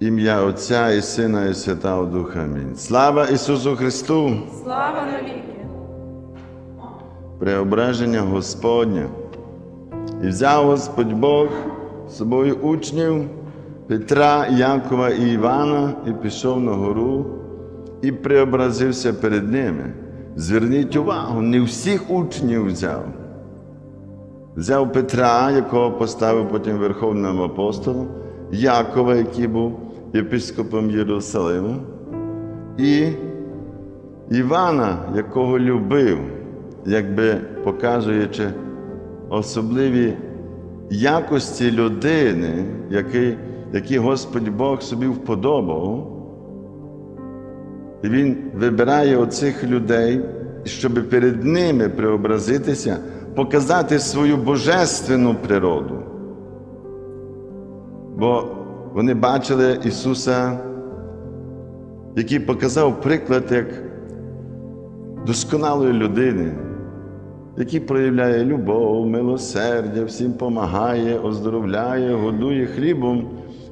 Ім'я Отця і Сина, і Святого Духа. Амінь. Слава Ісусу Христу! Слава навіки! Преображення Господнє. І взяв Господь Бог з собою учнів Петра, Якова і Івана, і пішов на гору, і преобразився перед ними. Зверніть увагу, не всіх учнів взяв. Взяв Петра, якого поставив потім Верховним апостолом, Якова, який був єпископом Єрусалиму, і Івана, якого любив, якби показуючи особливі якості людини, які, які Господь Бог собі вподобав. І Він вибирає оцих людей, щоб перед ними преобразитися, показати свою божественну природу. Бо вони бачили Ісуса, який показав приклад як досконалої людини, який проявляє любов, милосердя, всім допомагає, оздоровляє, годує хлібом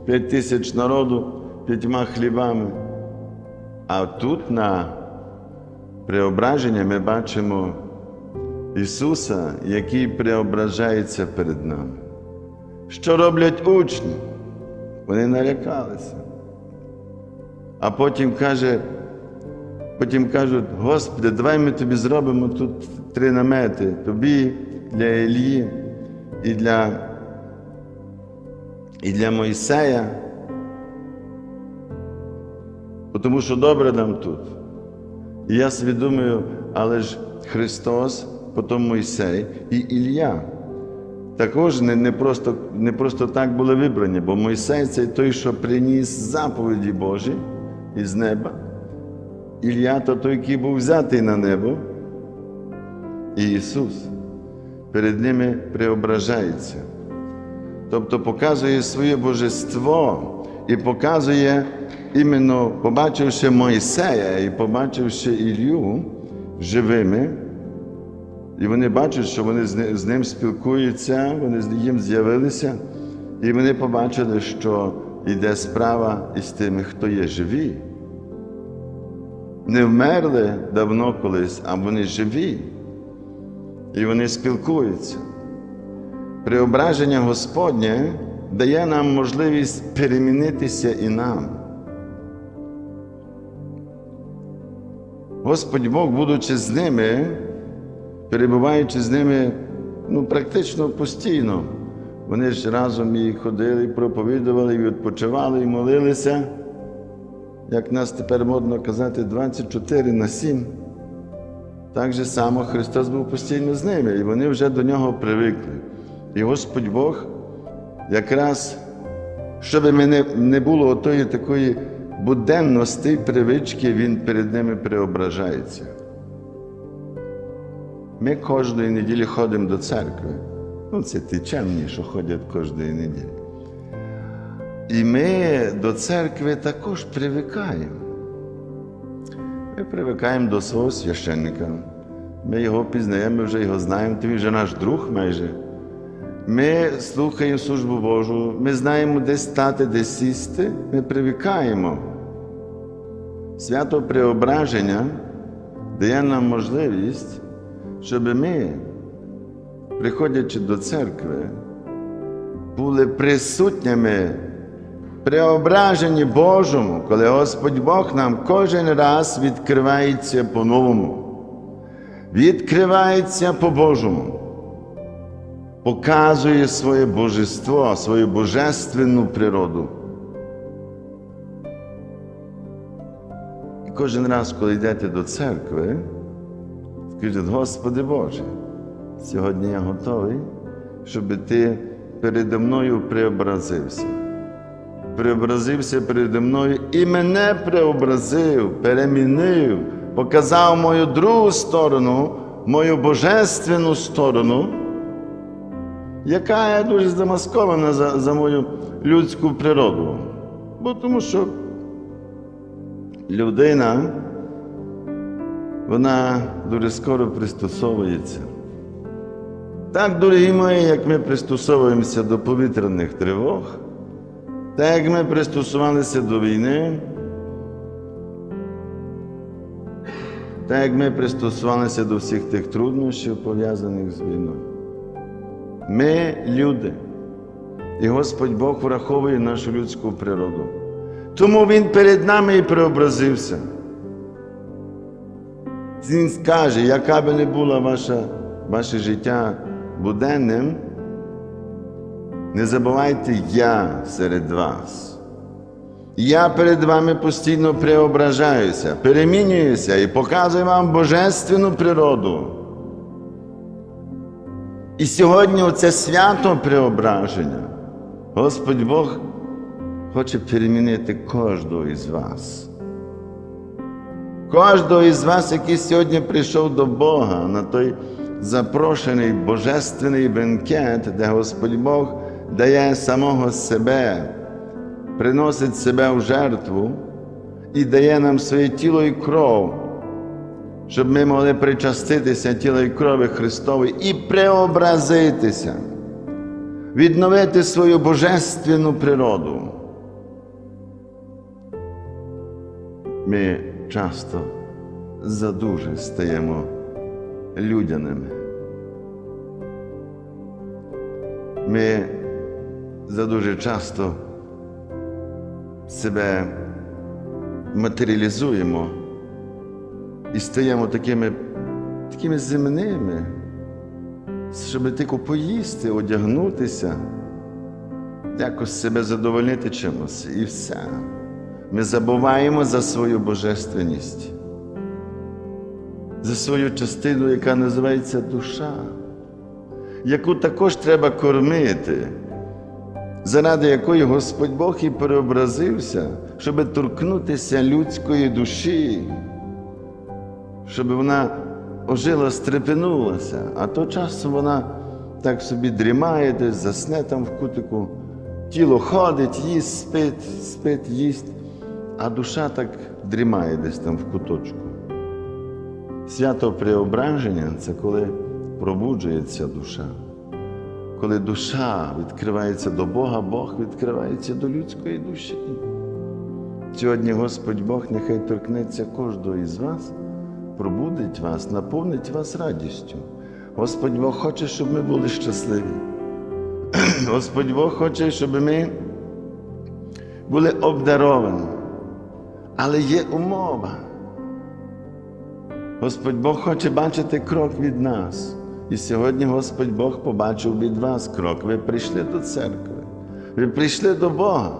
п'ять тисяч народу п'ятьма хлібами. А тут на преображення ми бачимо Ісуса, який преображається перед нами. Що роблять учні? Вони налякалися. А потім каже, потім кажуть, Господи, давай ми тобі зробимо тут три намети, тобі для Ілії і для, і для Мойсея. Тому що добре нам тут. І я собі думаю, але ж Христос, потім Мойсей і Ілля. Також не, не, просто, не просто так були вибрані, бо Мойсей це той, що приніс заповіді Божі із неба. Ілля то той, який був взятий на небо. І Ісус перед ними преображається. Тобто показує своє божество і показує, іменно побачивши Мойсея і побачивши Ілью живими. І вони бачать, що вони з ним спілкуються, вони їм з'явилися, і вони побачили, що йде справа із тими, хто є живі. Не вмерли давно колись, а вони живі. І вони спілкуються. Преображення Господнє дає нам можливість перемінитися і нам. Господь Бог, будучи з ними, перебуваючи з ними ну, практично постійно. Вони ж разом і ходили, і проповідували, і відпочивали, і молилися. Як нас тепер модно казати, 24 на 7. Так же само Христос був постійно з ними, і вони вже до нього привикли. І Господь Бог якраз, щоб мене не було отої такої буденності, привички, Він перед ними преображається. Ми кожної неділі ходимо до церкви. Ну, це ті чемні, що ходять кожної неділі. І ми до церкви також привикаємо. Ми привикаємо до свого священника. Ми його пізнаємо, ми вже його знаємо, він вже наш друг майже. Ми слухаємо службу Божу, ми знаємо, де стати, де сісти, ми привикаємо. Свято преображення дає нам можливість щоб ми, приходячи до церкви, були присутніми преображенні Божому, коли Господь Бог нам кожен раз відкривається по-новому, відкривається по-божому, показує своє божество, свою божественну природу. І кожен раз, коли йдете до церкви, Скажіть, Господи Боже, сьогодні я готовий, щоб Ти передо мною преобразився. Преобразився передо мною і мене преобразив, перемінив, показав мою другу сторону, мою божественну сторону, яка є дуже замаскована за, за мою людську природу. Бо тому що людина вона дуже скоро пристосовується. Так, дорогі мої, як ми пристосовуємося до повітряних тривог, Так як ми пристосувалися до війни, так як ми пристосувалися до всіх тих труднощів, пов'язаних з війною. Ми люди, і Господь Бог враховує нашу людську природу. Тому Він перед нами і преобразився. Він скаже, яка би не була ваша, ваше життя буденним, не забувайте, я серед вас. Я перед вами постійно преображаюся, перемінююся і показую вам божественну природу. І сьогодні оце свято преображення. Господь Бог хоче перемінити кожного із вас. Кожного із вас, який сьогодні прийшов до Бога на той запрошений божественний бенкет, де Господь Бог дає самого себе, приносить себе в жертву і дає нам своє тіло і кров, щоб ми могли причаститися тіла і крові Христової і преобразитися, відновити свою божественну природу. Ми часто задуже стаємо людяними. Ми задуже часто себе матеріалізуємо і стаємо такими, такими земними, щоб тільки поїсти, одягнутися, якось себе задовольнити чимось і все. Ми забуваємо за свою божественність, за свою частину, яка називається душа, яку також треба кормити, заради якої Господь Бог і переобразився, щоб торкнутися людської душі, щоб вона ожила, стрепенулася, а то часом вона так собі дрімає, десь засне там в кутику, тіло ходить, їсть, спить, спить, їсть а душа так дрімає десь там в куточку. Свято преображення це коли пробуджується душа. Коли душа відкривається до Бога, Бог відкривається до людської душі. Сьогодні Господь Бог нехай торкнеться кожного із вас, пробудить вас, наповнить вас радістю. Господь Бог хоче, щоб ми були щасливі. Господь Бог хоче, щоб ми були обдаровані. Але є умова. Господь Бог хоче бачити крок від нас. І сьогодні Господь Бог побачив від вас крок. Ви прийшли до церкви, ви прийшли до Бога,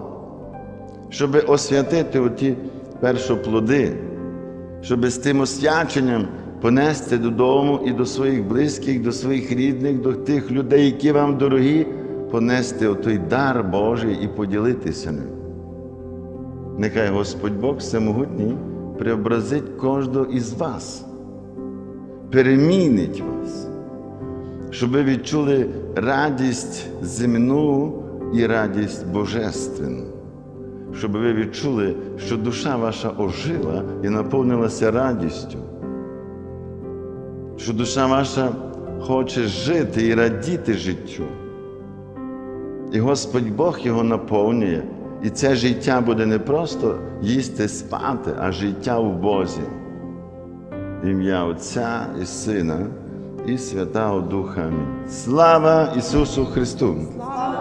щоб освятити оті першоплоди, щоб з тим освяченням понести додому і до своїх близьких, до своїх рідних, до тих людей, які вам дорогі, понести отой дар Божий і поділитися ним. Нехай Господь Бог всемогутній преобразить кожного із вас, перемінить вас, щоб ви відчули радість земну і радість божественну, щоб ви відчули, що душа ваша ожила і наповнилася радістю, що душа ваша хоче жити і радіти життю. І Господь Бог його наповнює. І це життя буде не просто їсти спати, а життя в Бозі. Ім'я Отця і Сина і Святого Духа. Амінь. Слава Ісусу Христу! Слава